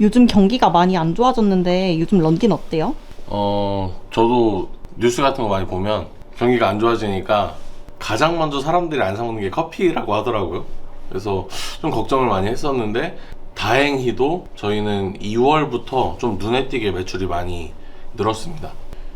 요즘 경기가 많이 안 좋아졌는데 요즘 런딘 어때요? 어, 저도 뉴스 같은 거 많이 보면 경기가 안 좋아지니까 가장 먼저 사람들이 안 사먹는 게 커피라고 하더라고요. 그래서 좀 걱정을 많이 했었는데 다행히도 저희는 2월부터 좀 눈에 띄게 매출이 많이 늘었습니다.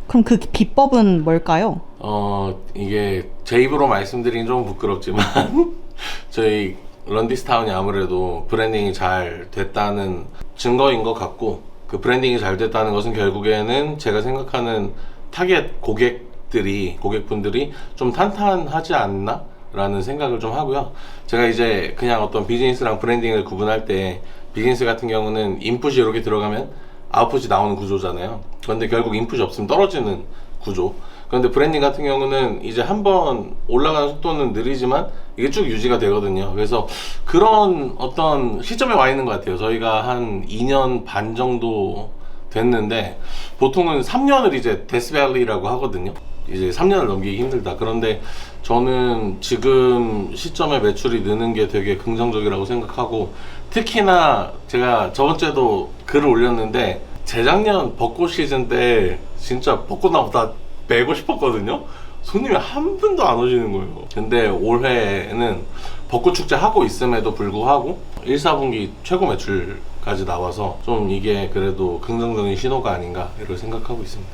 그럼 그 비법은 뭘까요? 어, 이게 제 입으로 말씀드리긴 좀 부끄럽지만 저희 런디스타운이 아무래도 브랜딩이 잘 됐다는 증거인 것 같고 그 브랜딩이 잘 됐다는 것은 결국에는 제가 생각하는 타겟 고객들이 고객분들이 좀 탄탄하지 않나? 라는 생각을 좀 하고요. 제가 이제 그냥 어떤 비즈니스랑 브랜딩을 구분할 때 비즈니스 같은 경우는 인풋이 이렇게 들어가면 아웃풋이 나오는 구조잖아요. 그런데 결국 인풋이 없으면 떨어지는 구조. 그런데 브랜딩 같은 경우는 이제 한번 올라가는 속도는 느리지만 이게 쭉 유지가 되거든요. 그래서 그런 어떤 시점에 와 있는 것 같아요. 저희가 한 2년 반 정도 됐는데 보통은 3년을 이제 데스밸리라고 하거든요. 이제 3년을 넘기기 힘들다. 그런데 저는 지금 시점에 매출이 느는 게 되게 긍정적이라고 생각하고 특히나 제가 저번 주에도 글을 올렸는데 재작년 벚꽃 시즌 때 진짜 벚꽃 나무다 빼고 싶었거든요. 손님이 한 분도 안 오시는 거예요. 근데 올해는 벚꽃 축제 하고 있음에도 불구하고 1, 4분기 최고 매출까지 나와서 좀 이게 그래도 긍정적인 신호가 아닌가 이렇게 생각하고 있습니다.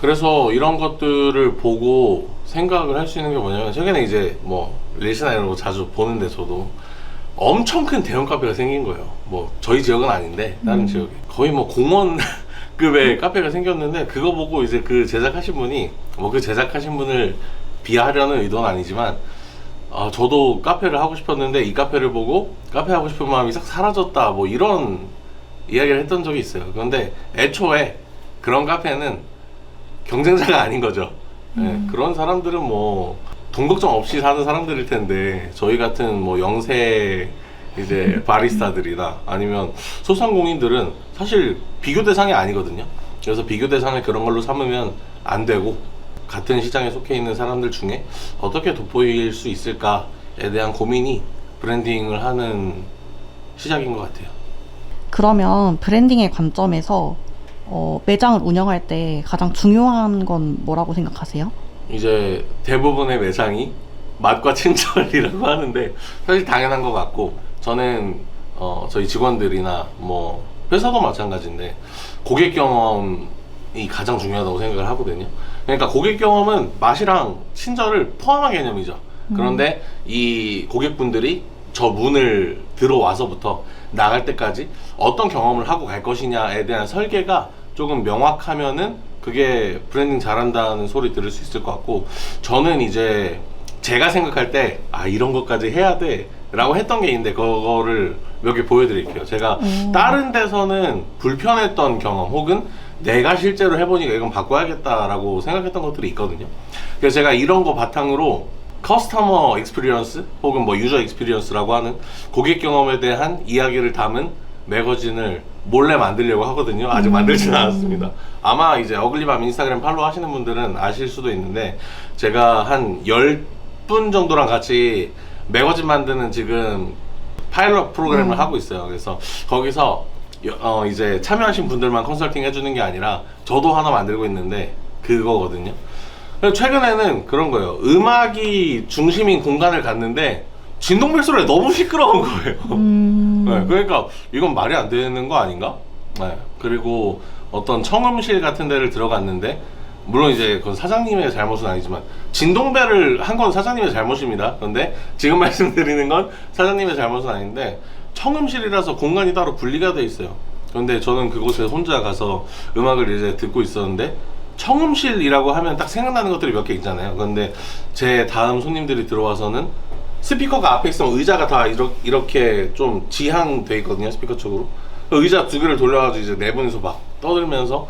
그래서 이런 것들을 보고 생각을 할 수 있는 게 뭐냐면 최근에 이제 뭐 릴스나 이런 거 자주 보는데 저도 엄청 큰 대형 카페가 생긴 거예요. 뭐 저희 지역은 아닌데 다른 지역에 거의 뭐 공원 급의 카페가 생겼는데 그거 보고 이제 그 제작하신 분이 뭐 그 제작하신 분을 비하하려는 의도는 아니지만 아 저도 카페를 하고 싶었는데 이 카페를 보고 카페 하고 싶은 마음이 싹 사라졌다 뭐 이런 이야기를 했던 적이 있어요. 그런데 애초에 그런 카페는 경쟁자가 아닌 거죠. 네, 그런 사람들은 뭐 돈 걱정 없이 사는 사람들일 텐데 저희 같은 뭐 영세 이제 바리스타들이나 아니면 소상공인들은 사실 비교 대상이 아니거든요. 그래서 비교 대상을 그런 걸로 삼으면 안 되고 같은 시장에 속해 있는 사람들 중에 어떻게 돋보일 수 있을까에 대한 고민이 브랜딩을 하는 시작인 것 같아요. 그러면 브랜딩의 관점에서 어, 매장을 운영할 때 가장 중요한 건 뭐라고 생각하세요? 이제 대부분의 매장이 맛과 친절이라고 하는데 사실 당연한 것 같고 저는 어, 저희 직원들이나 뭐 회사도 마찬가지인데 고객 경험이 가장 중요하다고 생각을 하거든요. 그러니까 고객 경험은 맛이랑 친절을 포함한 개념이죠. 그런데 이 고객분들이 저 문을 들어와서부터 나갈 때까지 어떤 경험을 하고 갈 것이냐에 대한 설계가 조금 명확하면은 그게 브랜딩 잘한다는 소리 들을 수 있을 것 같고 저는 이제 제가 생각할 때 아 이런 것까지 해야 돼 라고 했던 게 있는데 그거를 몇 개 보여드릴게요 제가 다른 데서는 불편했던 경험 혹은 내가 실제로 해보니까 이건 바꿔야겠다라고 생각했던 것들이 있거든요 그래서 제가 이런 거 바탕으로 커스터머 익스피리언스 혹은 뭐 유저 익스피리언스라고 하는 고객 경험에 대한 이야기를 담은 매거진을 몰래 만들려고 하거든요. 아직 만들지는 않았습니다. 아마 이제 어글리밤 인스타그램 팔로우 하시는 분들은 아실 수도 있는데 제가 한 10분 정도랑 같이 매거진 만드는 지금 파일럿 프로그램을 하고 있어요. 그래서 거기서 여- 어 이제 참여하신 분들만 컨설팅 해주는 게 아니라 저도 하나 만들고 있는데 그거거든요. 그래서 최근에는 그런 거예요. 음악이 중심인 공간을 갔는데 진동벨 소리가 너무 시끄러운 거예요. 음, 네, 그러니까 이건 말이 안 되는 거 아닌가? 네, 그리고 어떤 청음실 같은 데를 들어갔는데 물론 이제 그건 사장님의 잘못은 아니지만 진동벨을 한건 사장님의 잘못입니다. 그런데 지금 말씀드리는 건 사장님의 잘못은 아닌데 청음실이라서 공간이 따로 분리가 돼 있어요. 그런데 저는 그곳에 혼자 가서 음악을 이제 듣고 있었는데 청음실이라고 하면 딱 생각나는 것들이 몇 개 있잖아요. 그런데 제 다음 손님들이 들어와서는 스피커가 앞에 있으면 의자가 다 이렇게, 좀 지향돼 있거든요 스피커 쪽으로 그 의자 두 개를 돌려가지고 이제 네 분이서 막 떠들면서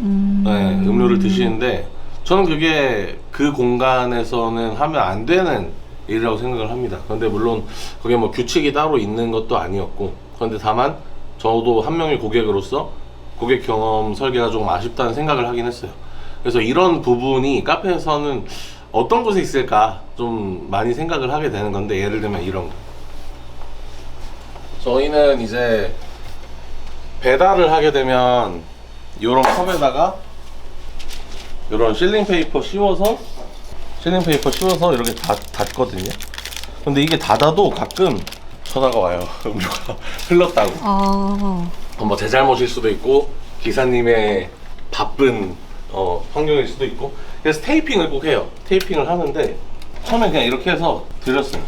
네, 음료를 드시는데 저는 그게 그 공간에서는 하면 안 되는 일이라고 생각을 합니다. 그런데 물론 그게 뭐 규칙이 따로 있는 것도 아니었고 그런데 다만 저도 한 명의 고객으로서 고객 경험 설계가 조금 아쉽다는 생각을 하긴 했어요. 그래서 이런 부분이 카페에서는 어떤 곳에 있을까 좀 많이 생각을 하게 되는 건데 예를 들면 이런 거. 저희는 이제 배달을 하게 되면 이런 컵에다가 이런 실링 페이퍼 씌워서 실링 페이퍼 씌워서 이렇게 닫, 닫거든요. 근데 이게 닫아도 가끔 전화가 와요. 음료가 흘렀다고. 아, 뭐 제 잘못일 수도 있고 기사님의 바쁜 어, 환경일 수도 있고 그래서 테이핑을 꼭 해요. 테이핑을 하는데 처음에 그냥 이렇게 해서 드렸어요.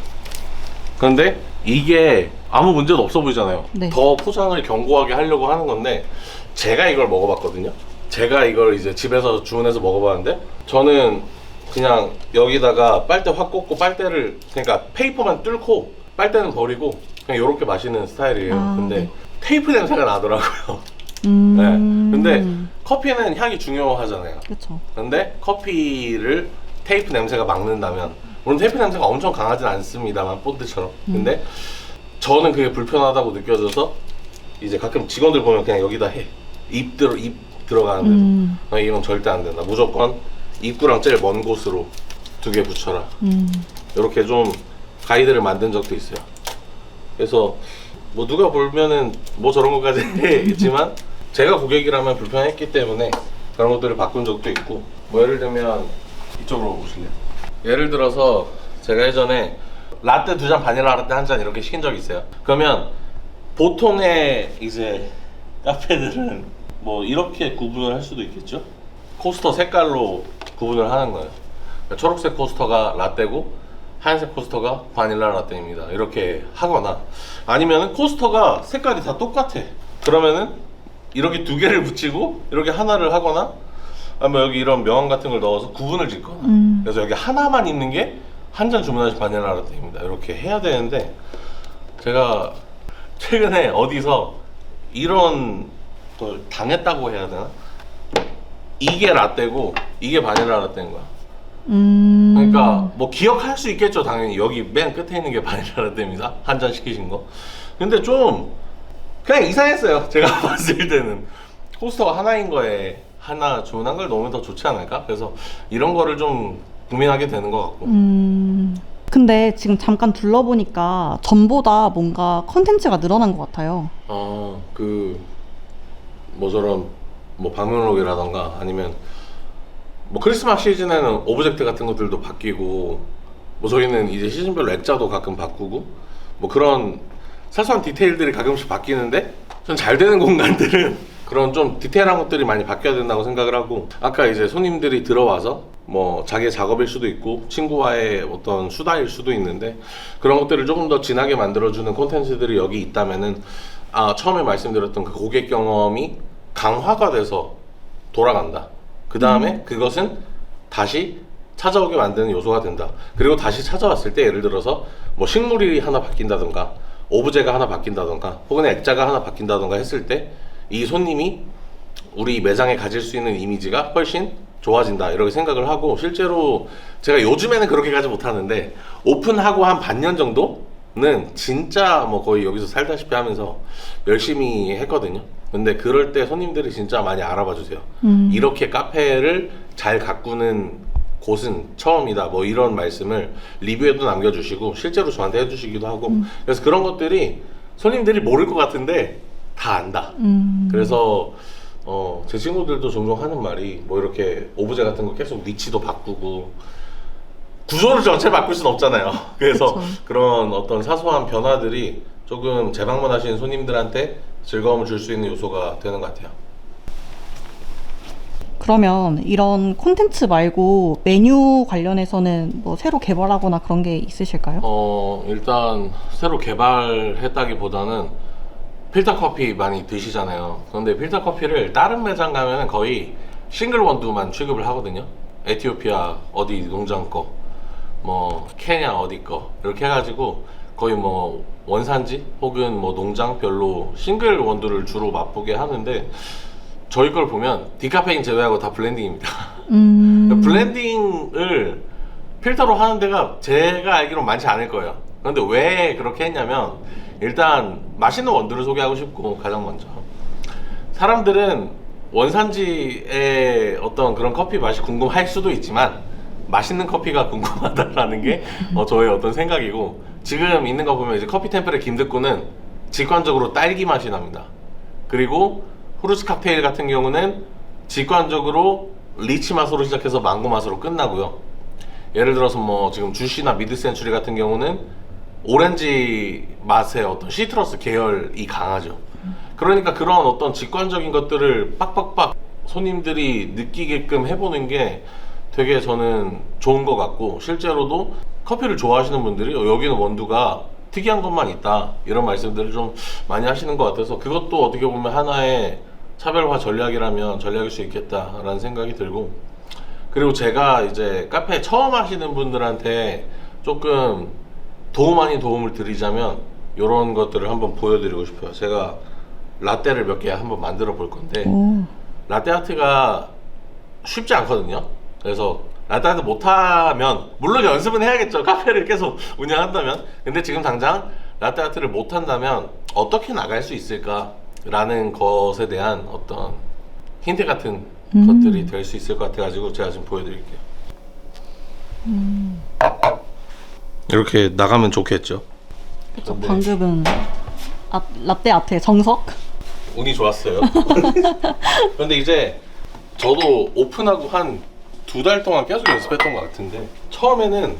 그런데 이게 아무 문제도 없어 보이잖아요. 네. 더 포장을 견고하게 하려고 하는 건데 제가 이걸 먹어봤거든요. 제가 이걸 이제 집에서 주문해서 먹어봤는데 저는 그냥 여기다가 빨대 확 꽂고 빨대를 그러니까 페이퍼만 뚫고 빨대는 버리고 그냥 이렇게 마시는 스타일이에요. 아, 근데 네. 테이프 냄새가 나더라고요. 음. 네. 근데 커피는 향이 중요하잖아요. 그쵸. 근데 커피를 테이프 냄새가 막는다면 물론 테이프 냄새가 엄청 강하진 않습니다만 본드처럼 근데 저는 그게 불편하다고 느껴져서 이제 가끔 직원들 보면 그냥 여기다 해 입 들어 입 들어가는데 음. 도 이건 절대 안 된다 무조건 입구랑 제일 먼 곳으로 두 개 붙여라 음. 이렇게 좀 가이드를 만든 적도 있어요. 그래서 뭐 누가 보면은 뭐 저런 것까지 했지만 제가 고객이라면 불편했기 때문에 그런 것들을 바꾼 적도 있고 뭐 예를 들면 이쪽으로 오실래요? 예를 들어서 제가 예전에 라떼 두 잔 바닐라 라떼 한 잔 이렇게 시킨 적이 있어요. 그러면 보통의 이제 카페들은 뭐 이렇게 구분을 할 수도 있겠죠? 코스터 색깔로 구분을 하는 거예요. 그러니까 초록색 코스터가 라떼고 하얀색 코스터가 바닐라 라떼입니다. 이렇게 하거나 아니면은 코스터가 색깔이 다 똑같아. 그러면은 이렇게 두 개를 붙이고 이렇게 하나를 하거나 아니면 여기 이런 명함 같은 걸 넣어서 구분을 짓거나 음. 그래서 여기 하나만 있는 게 한 잔 주문하신 바닐라 라떼입니다. 이렇게 해야 되는데 제가 최근에 어디서 이런 걸 당했다고 해야 되나? 이게 라떼고 이게 바닐라 라떼인 거야. 음. 그러니까 뭐 기억할 수 있겠죠 당연히 여기 맨 끝에 있는 게 바닐라 라떼입니다 한 잔 시키신 거 근데 좀 그냥 이상했어요 제가 봤을 때는 코스터가 하나인 거에 하나 주문한 걸 넣으면 더 좋지 않을까 그래서 이런 거를 좀 고민하게 되는 것 같고 음. 근데 지금 잠깐 둘러보니까 전보다 뭔가 컨텐츠가 늘어난 것 같아요. 아그 뭐저런 뭐 방명록이라던가 아니면 뭐 크리스마스 시즌에는 오브젝트 같은 것들도 바뀌고 뭐 저희는 이제 시즌별로 액자도 가끔 바꾸고 뭐 그런 사소한 디테일들이 가끔씩 바뀌는데 전 잘 되는 공간들은 그런 좀 디테일한 것들이 많이 바뀌어야 된다고 생각을 하고 아까 이제 손님들이 들어와서 뭐 자기의 작업일 수도 있고 친구와의 어떤 수다일 수도 있는데 그런 것들을 조금 더 진하게 만들어주는 콘텐츠들이 여기 있다면은 아 처음에 말씀드렸던 그 고객 경험이 강화가 돼서 돌아간다. 그 다음에 그것은 다시 찾아오게 만드는 요소가 된다. 그리고 다시 찾아왔을 때 예를 들어서 뭐 식물이 하나 바뀐다던가 오브제가 하나 바뀐다던가 혹은 액자가 하나 바뀐다던가 했을 때 이 손님이 우리 매장에 가질 수 있는 이미지가 훨씬 좋아진다 이렇게 생각을 하고 실제로 제가 요즘에는 그렇게까지 못하는데 오픈하고 한 반년 정도 는 진짜 뭐 거의 여기서 살다시피 하면서 열심히 했거든요. 근데 그럴 때 손님들이 진짜 많이 알아봐 주세요. 음. 이렇게 카페를 잘 가꾸는 곳은 처음이다. 뭐 이런 말씀을 리뷰에도 남겨주시고 실제로 저한테 해주시기도 하고. 그래서 그런 것들이 손님들이 모를 것 같은데 다 안다. 음. 그래서 어, 제 친구들도 종종 하는 말이 뭐 이렇게 오브제 같은 거 계속 위치도 바꾸고 구조를 전체 바꿀 순 없잖아요. 그래서 그쵸. 그런 어떤 사소한 변화들이 조금 재방문하시는 손님들한테 즐거움을 줄 수 있는 요소가 되는 것 같아요. 그러면 이런 콘텐츠 말고 메뉴 관련해서는 뭐 새로 개발하거나 그런 게 있으실까요? 어, 일단 새로 개발했다기보다는 필터 커피 많이 드시잖아요. 그런데 필터 커피를 다른 매장 가면은 거의 싱글 원두만 취급을 하거든요. 에티오피아 어디 농장 거, 뭐 케냐 어디 거 이렇게 해가지고 거의 뭐 원산지 혹은 뭐 농장별로 싱글 원두를 주로 맛보게 하는데 저희 걸 보면 디카페인 제외하고 다 블렌딩입니다. 음. 블렌딩을 필터로 하는 데가 제가 알기로 많지 않을 거예요. 그런데 왜 그렇게 했냐면 일단 맛있는 원두를 소개하고 싶고 가장 먼저 사람들은 원산지의 어떤 그런 커피 맛이 궁금할 수도 있지만 맛있는 커피가 궁금하다라는 게 어, 저의 어떤 생각이고 지금 있는 거 보면 이제 커피 템플의 김듣구는 직관적으로 딸기 맛이 납니다. 그리고 후르츠 칵테일 같은 경우는 직관적으로 리치 맛으로 시작해서 망고 맛으로 끝나고요. 예를 들어서 뭐 지금 주시나 미드 센츄리 같은 경우는 오렌지 맛의 어떤 시트러스 계열이 강하죠. 그러니까 그런 어떤 직관적인 것들을 빡빡빡 손님들이 느끼게끔 해보는 게 되게 저는 좋은 것 같고 실제로도 커피를 좋아하시는 분들이 어, 여기는 원두가 특이한 것만 있다 이런 말씀들을 좀 많이 하시는 것 같아서 그것도 어떻게 보면 하나의 차별화 전략이라면 전략일 수 있겠다라는 생각이 들고 그리고 제가 이제 카페 처음 하시는 분들한테 조금 도움 아닌 도움을 드리자면 이런 것들을 한번 보여드리고 싶어요. 제가 라떼를 몇 개 한번 만들어 볼 건데 오. 라떼 아트가 쉽지 않거든요. 그래서 라떼 아트 못하면 물론 연습은 해야겠죠. 카페를 계속 운영한다면. 근데 지금 당장 라떼 아트를 못한다면 어떻게 나갈 수 있을까라는 것에 대한 어떤 힌트 같은 음. 것들이 될 수 있을 것 같아가지고 제가 지금 보여드릴게요. 이렇게 나가면 좋겠죠. 그쵸, 네. 방금은 아, 라떼 아트의 정석? 운이 좋았어요. 근데 이제 저도 오픈하고 한 두 달 동안 계속 연습했던 것 같은데 처음에는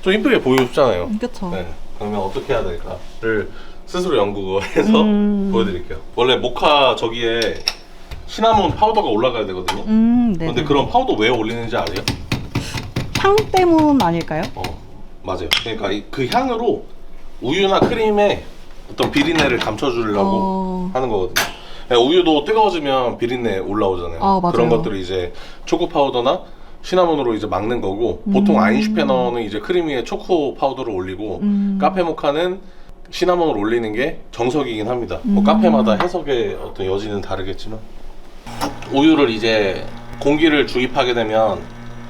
좀 이쁘게 보이고 싶잖아요. 그쵸. 네. 그러면 어떻게 해야 될까를 스스로 연구해서 음. 보여드릴게요. 원래 모카 저기에 시나몬 파우더가 올라가야 되거든요. 음, 네. 근데 그런 파우더 왜 올리는지 아세요? 향 때문 아닐까요? 어 맞아요. 그러니까 이- 그 향으로 우유나 크림에 어떤 비린내를 감춰주려고 어. 하는 거거든요. 네, 우유도 뜨거워지면 비린내 올라오잖아요. 아, 맞아요. 그런 것들을 이제 초코 파우더나 시나몬으로 이제 막는 거고 보통 음. 아인슈페너는 이제 크림 위에 초코 파우더를 올리고 음. 카페 모카는 시나몬을 올리는 게 정석이긴 합니다. 뭐 음. 카페마다 해석의 어떤 여지는 다르겠지만 우유를 이제 공기를 주입하게 되면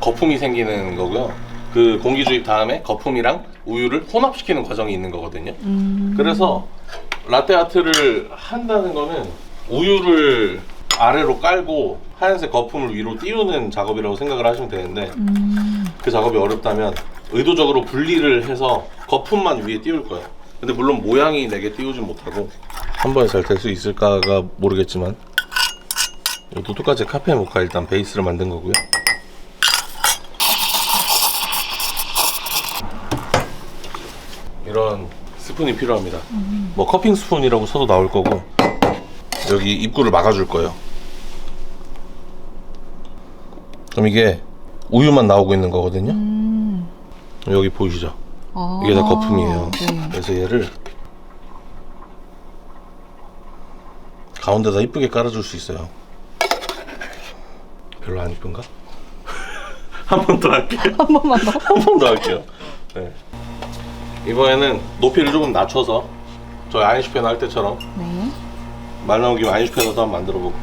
거품이 생기는 거고요. 그 공기 주입 다음에 거품이랑 우유를 혼합시키는 과정이 있는 거거든요. 음. 그래서 라떼 아트를 한다는 거는 우유를 아래로 깔고 하얀색 거품을 위로 띄우는 작업이라고 생각을 하시면 되는데 음. 그 작업이 어렵다면 의도적으로 분리를 해서 거품만 위에 띄울 거예요. 근데 물론 모양이 내게 띄우진 못하고 한 번에 잘 될 수 있을까가 모르겠지만 이것도 똑같이 카페 모카 일단 베이스를 만든 거고요. 이런 스푼이 필요합니다. 뭐 커핑 스푼이라고 써도 나올 거고 여기 입구를 막아줄 거예요. 그럼 이게 우유만 나오고 있는 거거든요. 음. 여기 보이시죠? 아. 이게 다 거품이에요. 네. 그래서 얘를 가운데다 이쁘게 깔아줄 수 있어요. 별로 안 이쁜가? 한 번 더 할게요. 한 번만 더. 한 번 더 할게요. 네. 이번에는 높이를 조금 낮춰서 저희 아인슈페너 할 때처럼 네. 말 나온 김에 아인슈페너도 한번 만들어보고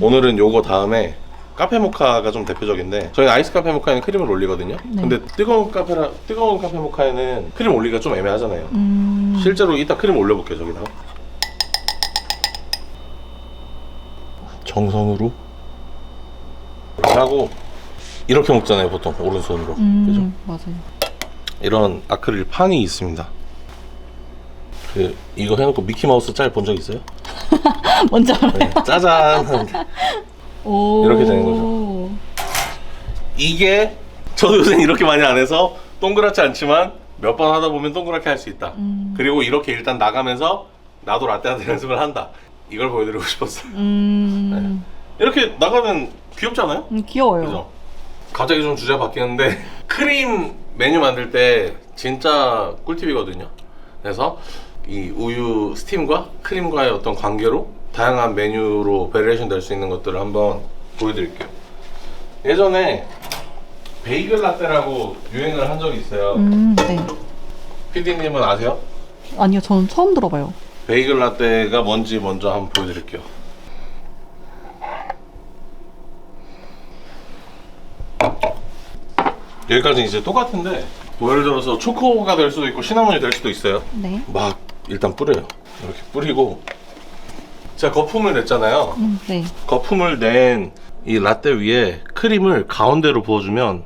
오늘은 요거 다음에 카페 모카가 좀 대표적인데 저희 아이스 카페 모카에는 크림을 올리거든요. 네. 근데 뜨거운 카페라 뜨거운 카페 모카에는 크림 올리기가 좀 애매하잖아요. 음. 실제로 이따 크림 올려볼게요 저기다가 정성으로 하고 이렇게 먹잖아요 보통 오른손으로 그죠? 음. 맞아요. 이런 아크릴 판이 있습니다 그 이거 해놓고 미키 마우스 짤 본 적 있어요? 뭔지 알아요? 네, 짜잔 오. 이렇게 되는 거죠. 이게 저도 요새 이렇게 많이 안 해서 동그랗지 않지만 몇 번 하다 보면 동그랗게 할 수 있다 음. 그리고 이렇게 일단 나가면서 나도 라떼아트 연습을 한다 이걸 보여드리고 싶었어요 음. 이렇게 나가면 귀엽지 않아요? 음, 귀여워요. 그죠? 갑자기 좀 주제가 바뀌는데 크림 메뉴 만들 때 진짜 꿀팁이거든요 그래서 이 우유 스팀과 크림과의 어떤 관계로 다양한 메뉴로 베리에이션 될 수 있는 것들을 한번 보여드릴게요 예전에 베이글 라떼라고 유행을 한 적이 있어요 음. 네. PD님은 아세요? 아니요, 저는 처음 들어봐요. 베이글 라떼가 뭔지 먼저 한번 보여드릴게요. 여기까지 이제 똑같은데 뭐 예를 들어서 초코가 될 수도 있고 시나몬이 될 수도 있어요. 네. 막 일단 뿌려요. 이렇게 뿌리고 제가 거품을 냈잖아요. 음. 네. 거품을 낸 이 라떼 위에 크림을 가운데로 부어주면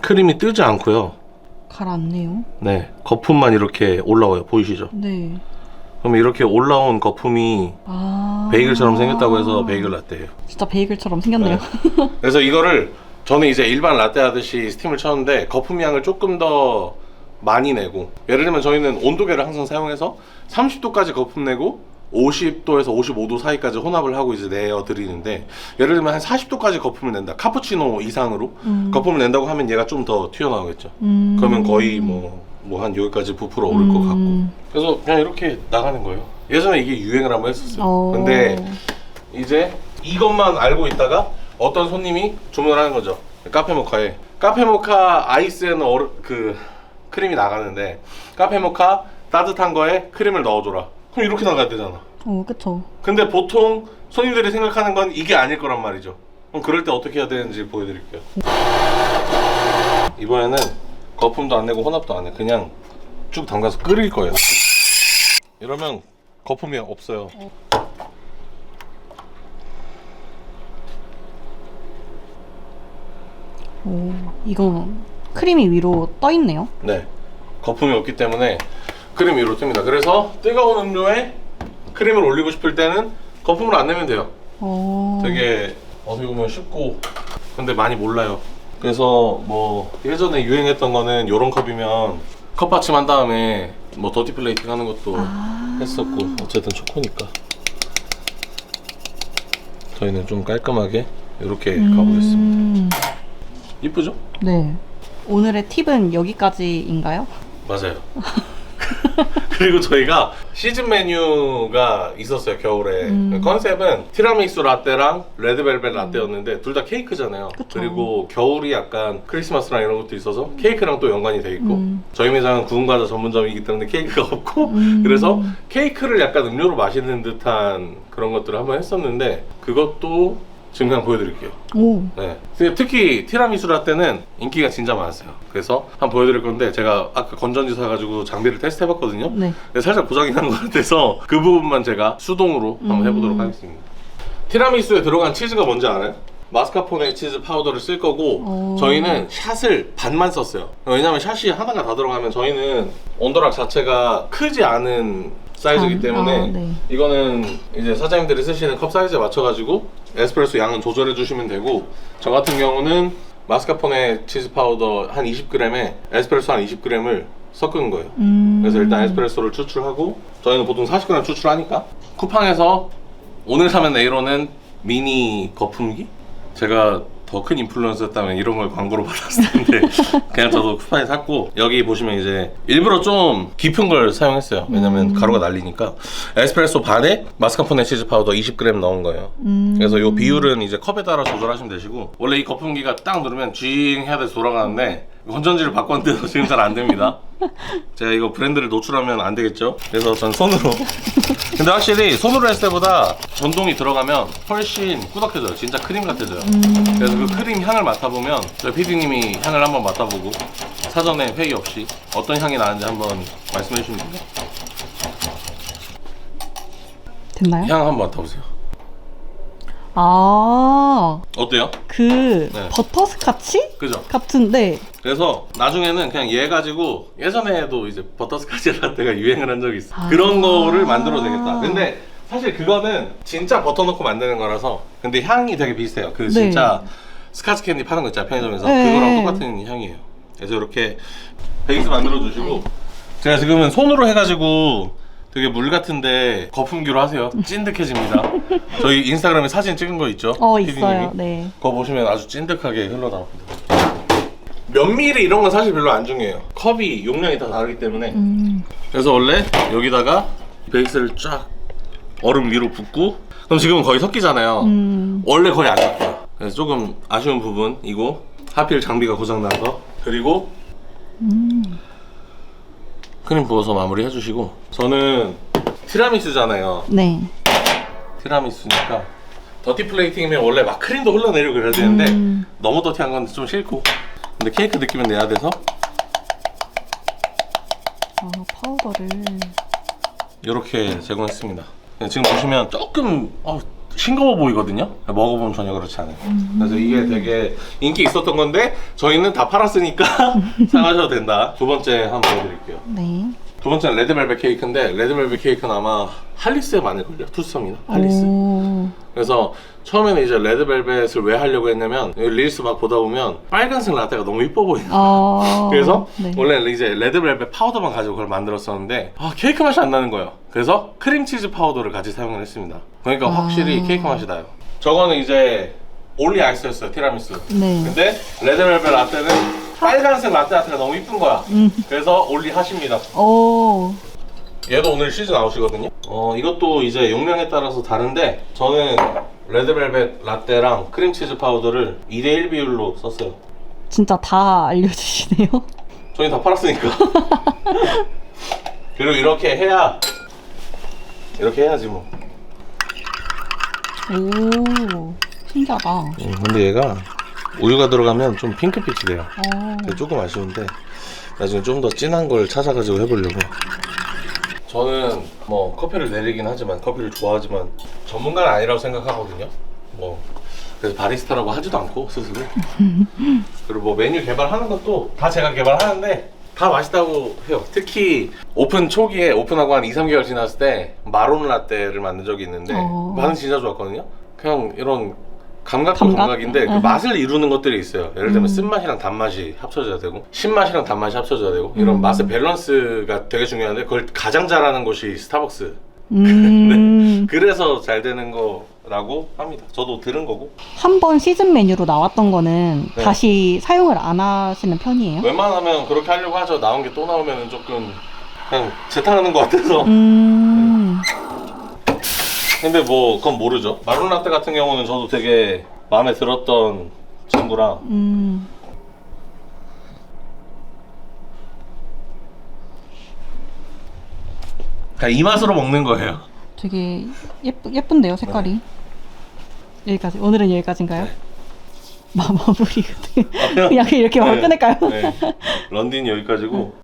크림이 뜨지 않고요. 가라앉네요. 네, 거품만 이렇게 올라와요. 보이시죠? 네. 그럼 이렇게 올라온 거품이 아. 베이글처럼 생겼다고 해서 베이글 라떼예요. 진짜 베이글처럼 생겼네요. 그래서 이거를 저는 이제 일반 라떼 하듯이 스팀을 쳤는데 거품 양을 조금 더 많이 내고 예를 들면 저희는 온도계를 항상 사용해서 30도까지 거품 내고 50도에서 55도 사이까지 혼합을 하고 이제 내어 드리는데 예를 들면 한 40도까지 거품을 낸다 카푸치노 이상으로 음. 거품을 낸다고 하면 얘가 좀 더 튀어나오겠죠 음. 그러면 거의 뭐 뭐 한 여기까지 부풀어 오를 것 같고 음. 그래서 그냥 이렇게 나가는 거예요 예전에 이게 유행을 한번 했었어요 어. 근데 이제 이것만 알고 있다가 어떤 손님이 주문을 하는 거죠. 카페 모카에 카페 모카 아이스에는 얼, 그 크림이 나가는데 카페 모카 따뜻한 거에 크림을 넣어줘라. 그럼 이렇게 나가야 되잖아. 어, 그쵸. 근데 보통 손님들이 생각하는 건 이게 아닐 거란 말이죠. 그럼 그럴 때 어떻게 해야 되는지 보여드릴게요. 이번에는 거품도 안 내고 혼합도 안 해. 그냥 쭉 담가서 끓일 거예요. 이러면 거품이 없어요. 오, 이건 크림이 위로 떠 있네요. 네. 거품이 없기 때문에 크림 위로 뜹니다. 그래서 뜨거운 음료에 크림을 올리고 싶을 때는 거품을 안 내면 돼요. 어. 되게 어떻게 보면 쉽고 근데 많이 몰라요. 그래서 뭐 예전에 유행했던 거는 요런 컵이면 컵 받침한 다음에 뭐 더티 플레이팅 하는 것도 아. 했었고 어쨌든 초코니까 저희는 좀 깔끔하게 이렇게 가보겠습니다. 음. 이쁘죠? 네. 오늘의 팁은 여기까지인가요? 맞아요. 그리고 저희가 시즌 메뉴가 있었어요 겨울에 음. 컨셉은 티라미수 라떼랑 레드벨벳 라떼였는데 둘 다 케이크잖아요 그쵸. 리고 겨울이 약간 크리스마스랑 이런 것도 있어서 케이크랑 또 연관이 돼 있고 음. 저희 매장은 구운 과자 전문점이기 때문에 케이크가 없고 음. 그래서 케이크를 약간 음료로 마시는 듯한 그런 것들을 한번 했었는데 그것도 그냥 보여드릴게요 오. 네. 근데 특히 티라미수 라떼는 인기가 진짜 많았어요. 그래서 한번 보여드릴 건데 제가 아까 건전지 사가지고 장비를 테스트 해봤거든요. 네. 근데 살짝 고장이 난 것 같아서 그 부분만 제가 수동으로 한번 음. 해보도록 하겠습니다. 티라미수에 들어간 치즈가 뭔지 알아요? 마스카포네 치즈 파우더를 쓸 거고 오. 저희는 샷을 반만 썼어요. 왜냐면 샷이 하나가 다 들어가면 저희는 온도락 자체가 크지 않은 사이즈이기 반? 때문에 아, 네. 이거는 이제 사장님들이 쓰시는 컵 사이즈에 맞춰가지고 에스프레소 양은 조절해 주시면 되고 저 같은 경우는 마스카포네 치즈 파우더 한 20g에 에스프레소 한 20g을 섞은 거예요. 음. 그래서 일단 에스프레소를 추출하고 저희는 보통 40g 추출하니까 쿠팡에서 오늘 사면 내일 오는 미니 거품기? 제가 더 큰 인플루언서였다면 이런 걸 광고로 받았을 텐데 그냥 저도 쿠팡에 샀고 여기 보시면 이제 일부러 좀 깊은 걸 사용했어요. 왜냐면 가루가 날리니까. 에스프레소 반에 마스카포네 치즈 파우더 20g 넣은 거예요. 음. 그래서 이 비율은 이제 컵에 따라 조절하시면 되시고 원래 이 거품기가 딱 누르면 쥐잉 해야 돼서 돌아가는데 건전지를 바꿨는데도 지금 잘 안 됩니다. 제가 이거 브랜드를 노출하면 안 되겠죠? 그래서 전 손으로. 근데 확실히 손으로 했을 때보다 전동이 들어가면 훨씬 꾸덕해져요. 진짜 크림 같아져요. 그래서 그 크림 향을 맡아보면 저희 PD님이 향을 한번 맡아보고 사전에 회의 없이 어떤 향이 나는지 한번 말씀해 주시면 돼요. 됐나요? 향 한번 맡아보세요. 아, 어때요? 그 네. 버터스카치 그죠? 같은데 그래서 나중에는 그냥 얘 가지고 예전에도 이제 버터스카치 라떼가 유행을 한 적이 있어. 아. 그런 거를 만들어도 되겠다. 근데 사실 그거는 진짜 버터 넣고 만드는 거라서 근데 향이 되게 비슷해요. 그 진짜 스카치 캔디 파는 거 있잖아요 편의점에서 네. 그거랑 똑같은 향이에요. 그래서 이렇게 베이스 만들어 주시고 제가 지금은 손으로 해가지고 되게 물 같은데 거품기로 하세요. 찐득해집니다. 저희 인스타그램에 사진 찍은 거 있죠? 어 PD님이? 있어요. 네. 그거 보시면 아주 찐득하게 흘러나옵니다. 몇 미리 이런 건 사실 별로 안 중요해요. 컵이 용량이 다 다르기 때문에. 음. 그래서 원래 여기다가 베이스를 쫙 얼음 위로 붓고 그럼 지금은 거의 섞이잖아요. 음. 원래 거의 안 섞여요. 그래서 조금 아쉬운 부분이고 하필 장비가 고장나서 그리고 음. 크림 부어서 마무리 해주시고 저는 티라미수잖아요. 네. 티라미수니까 더티 플레이팅이면 원래 막 크림도 흘러내리고 그래야 되는데 음. 너무 더티한 건 좀 싫고 근데 케이크 느낌은 내야 돼서 아 파우더를. 이렇게 제공했습니다 네, 지금 보시면 조금 어, 싱거워 보이거든요. 먹어보면 전혀 그렇지 않아요. 그래서 이게 되게 인기 있었던 건데 저희는 다 팔았으니까 사가셔도 된다. 두 번째 한번 보여드릴게요. 네. 두 번째는 레드벨벳 케이크인데 레드벨벳 케이크는 아마 할리스에 많이 걸려 투썸이나 할리스. 오. 그래서 처음에는 이제 레드벨벳을 왜 하려고 했냐면 릴스 막 보다 보면 빨간색 라떼가 너무 이뻐 보이는 거야. 아. 그래서 네. 원래 이제 레드벨벳 파우더만 가지고 그걸 만들었었는데 아 케이크 맛이 안 나는 거예요 그래서 크림치즈 파우더를 같이 사용을 했습니다 그러니까 아. 확실히 케이크 맛이 나요 저거는 이제 올리 아이스였어요 티라미수 네. 근데 레드벨벳 라떼는 빨간색 라떼 아트가 너무 이쁜 거야 음. 그래서 올리 하십니다 오. 얘도 오늘 시즌 아웃이거든요. 어, 이것도 이제 용량에 따라서 다른데 저는 레드벨벳 라떼랑 크림치즈 파우더를 2대1 비율로 썼어요. 진짜 다 알려주시네요. 저희 다 팔았으니까. 그리고 이렇게 해야 이렇게 해야지 뭐. 오. 신기하다. 근데 얘가 우유가 들어가면 좀 핑크빛이 돼요. 어. 조금 아쉬운데 나중에 좀 더 진한 걸 찾아가지고 해보려고. 저는 뭐 커피를 내리긴 하지만 커피를 좋아하지만 전문가는 아니라고 생각하거든요. 뭐 그래서 바리스타라고 하지도 않고 스스로. 그리고 뭐 메뉴 개발하는 것도 다 제가 개발하는데 다 맛있다고 해요. 특히 오픈 초기에 오픈하고 한 2, 3개월 지났을 때 마론 라떼를 만든 적이 있는데 어. 반응 진짜 좋았거든요. 그냥 이런 감각도 감각? 감각 인데 그 으흠. 맛을 이루는 것들이 있어요. 예를 들면 음. 쓴맛이랑 단맛이 합쳐져야 되고 신맛이랑 단맛이 합쳐져야 되고 이런 음. 맛의 밸런스가 되게 중요한데 그걸 가장 잘하는 곳이 스타벅스. 음. 그래서 잘 되는 거라고 합니다. 저도 들은 거고. 한 번 시즌 메뉴로 나왔던 거는 네. 다시 사용을 안 하시는 편이에요? 웬만하면 그렇게 하려고 하죠. 나온 게 또 나오면은 조금 그냥 재탕하는 것 같아서. 음. 근데 뭐 그건 모르죠. 마론 라떼 같은 경우는 저도 되게 마음에 들었던 친구라 음. 그냥 이 맛으로 먹는 거예요. 되게 예쁘, 예쁜데요, 색깔이. 여기까지. 오늘은 여기까지인가요? 네. 마, 마무리. 그냥- 그냥 이렇게 바로 네. 끊을까요? 네. 런딘 여기까지고